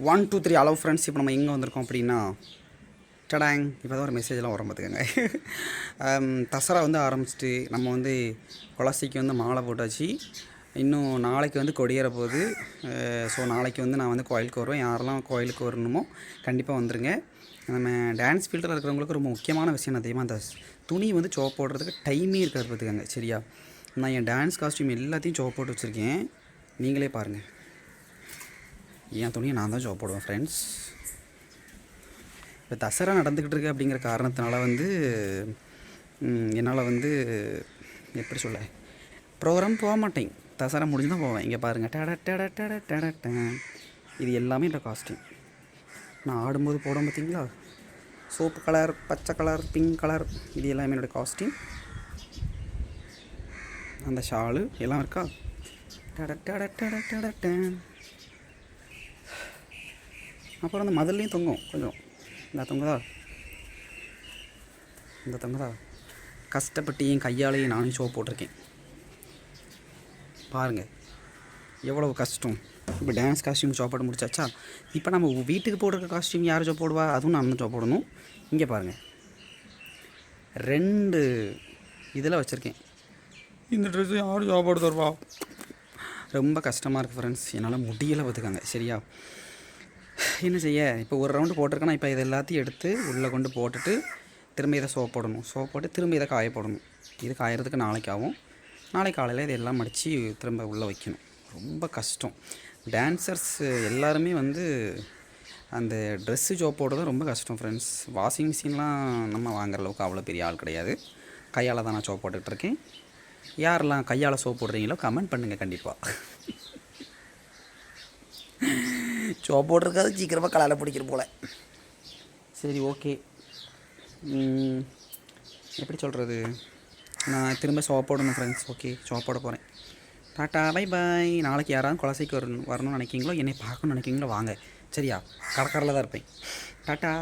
One two three அளவு friends இப்போ நம்ம எங்கே வந்திருக்கோம் அப்படின்னா டடாங். இப்போ தான் ஒரு மெசேஜ்லாம் வரும் பார்த்துக்கங்க. Um, தசரா வந்து ஆரம்பிச்சிட்டு நம்ம வந்து குலசைக்கு வந்து மாலை போட்டாச்சு. இன்னும் நாளைக்கு வந்து கொடியேற போகுது. Uh, ஸோ நாளைக்கு வந்து நான் வந்து கோயிலுக்கு வருவேன். யாரெல்லாம் கோயிலுக்கு வரணுமோ கண்டிப்பாக வந்துருங்க. நம்ம டான்ஸ் ஃபீல்டில் இருக்கிறவங்களுக்கு ரொம்ப முக்கியமான விஷயம் நான் தெரியுமா? அந்த துணி வந்து சோப் போடுறதுக்கு டைமே இருக்காது பார்த்துக்கங்க. சரியா? நான் என் டான்ஸ் காஸ்டியூம் எல்லாத்தையும் சோப் போட்டு வச்சுருக்கேன். நீங்களே பாருங்கள் என் துணியை நான் தான் ஜாப் போடுவேன் ஃப்ரெண்ட்ஸ் இப்போ தசரா நடந்துக்கிட்டு இருக்கு அப்படிங்கிற காரணத்தினால வந்து என்னால் வந்து எப்படி சொல்ல ப்ரோக்ராம் போக மாட்டேன். தசரா முடிஞ்சு தான் போவேன். இங்கே பாருங்கள் டட டட டட டட இது எல்லாமே என்னோட காஸ்டியூம் நான் ஆடும்போது போட பார்த்தீங்களா சோப்பு கலர் பச்சை கலர் பிங்க் கலர் இது எல்லாமே என்னோடய காஸ்டியூம் அந்த ஷாலு எல்லாம் இருக்கா? டட டட டட டட. அப்புறம் அந்த மதில்லையும் தொங்கும் கொஞ்சம். இந்த தொங்குதா? இந்த தொங்குதா? கஷ்டப்பட்டு என் கையாலேயே நானும் ஷோ போட்டிருக்கேன். பாருங்கள் எவ்வளவு கஷ்டம். இப்போ டான்ஸ் காஸ்டியூம் ஷோ போட முடிச்சாச்சா? இப்போ நம்ம வீட்டுக்கு போடுற காஸ்டியூம் யார் ஷோ போடுவா? அதுவும் நான் தான் ஷோ போடணும். இங்கே பாருங்கள் ரெண்டு இதில் வச்சுருக்கேன். இந்த ட்ரெஸ்ஸு யார் ஷோ போட்டு தருவா? ரொம்ப கஷ்டமாக இருக்குது ஃப்ரெண்ட்ஸ் என்னால் முடியலை பார்த்துக்காங்க சரியா? என்ன செய்ய? இப்போ ஒரு ரவுண்டு போட்டிருக்கேன்னா இப்போ இது எல்லாத்தையும் எடுத்து உள்ளே கொண்டு போட்டுட்டு திரும்ப இதை சோப் போடணும் சோப் போட்டு திரும்ப இதை காய போடணும் இது காயறதுக்கு நாளைக்கு ஆகும். நாளைக்கு காலையில் இதெல்லாம் மடித்து திரும்ப உள்ளே வைக்கணும். ரொம்ப கஷ்டம். டான்சர்ஸ் எல்லாருமே வந்து அந்த ட்ரெஸ்ஸு ஜோப் போடுறது ரொம்ப கஷ்டம் ஃப்ரெண்ட்ஸ் வாஷிங் மிஷின்லாம் நம்ம வாங்குற அளவுக்கு அவ்வளோ பெரிய ஆள் கிடையாது. கையால் தான் நான் சோப் போட்டுக்கிட்டு இருக்கேன். யாரெல்லாம் கையால் சோப் போடுறீங்களோ கமெண்ட் பண்ணுங்கள் கண்டிப்பாக சோப் போட்டிருக்காது சீக்கிரமாக கலால் பிடிக்கிற போல். சரி ஓகே எப்படி சொல்கிறது நான் திரும்ப சோப் போடணும் ஃப்ரெண்ட்ஸ் ஓகே சோப் போட போகிறேன் டாட்டா பை பாய் நாளைக்கு யாராவது குலசைக்கு வரணும் வரணும்னு நினைக்கிங்களோ என்னை பார்க்கணும்னு நினைக்கிங்களோ வாங்க. சரியா? கடற்கரையில் தான் இருப்பேன். டாட்டா.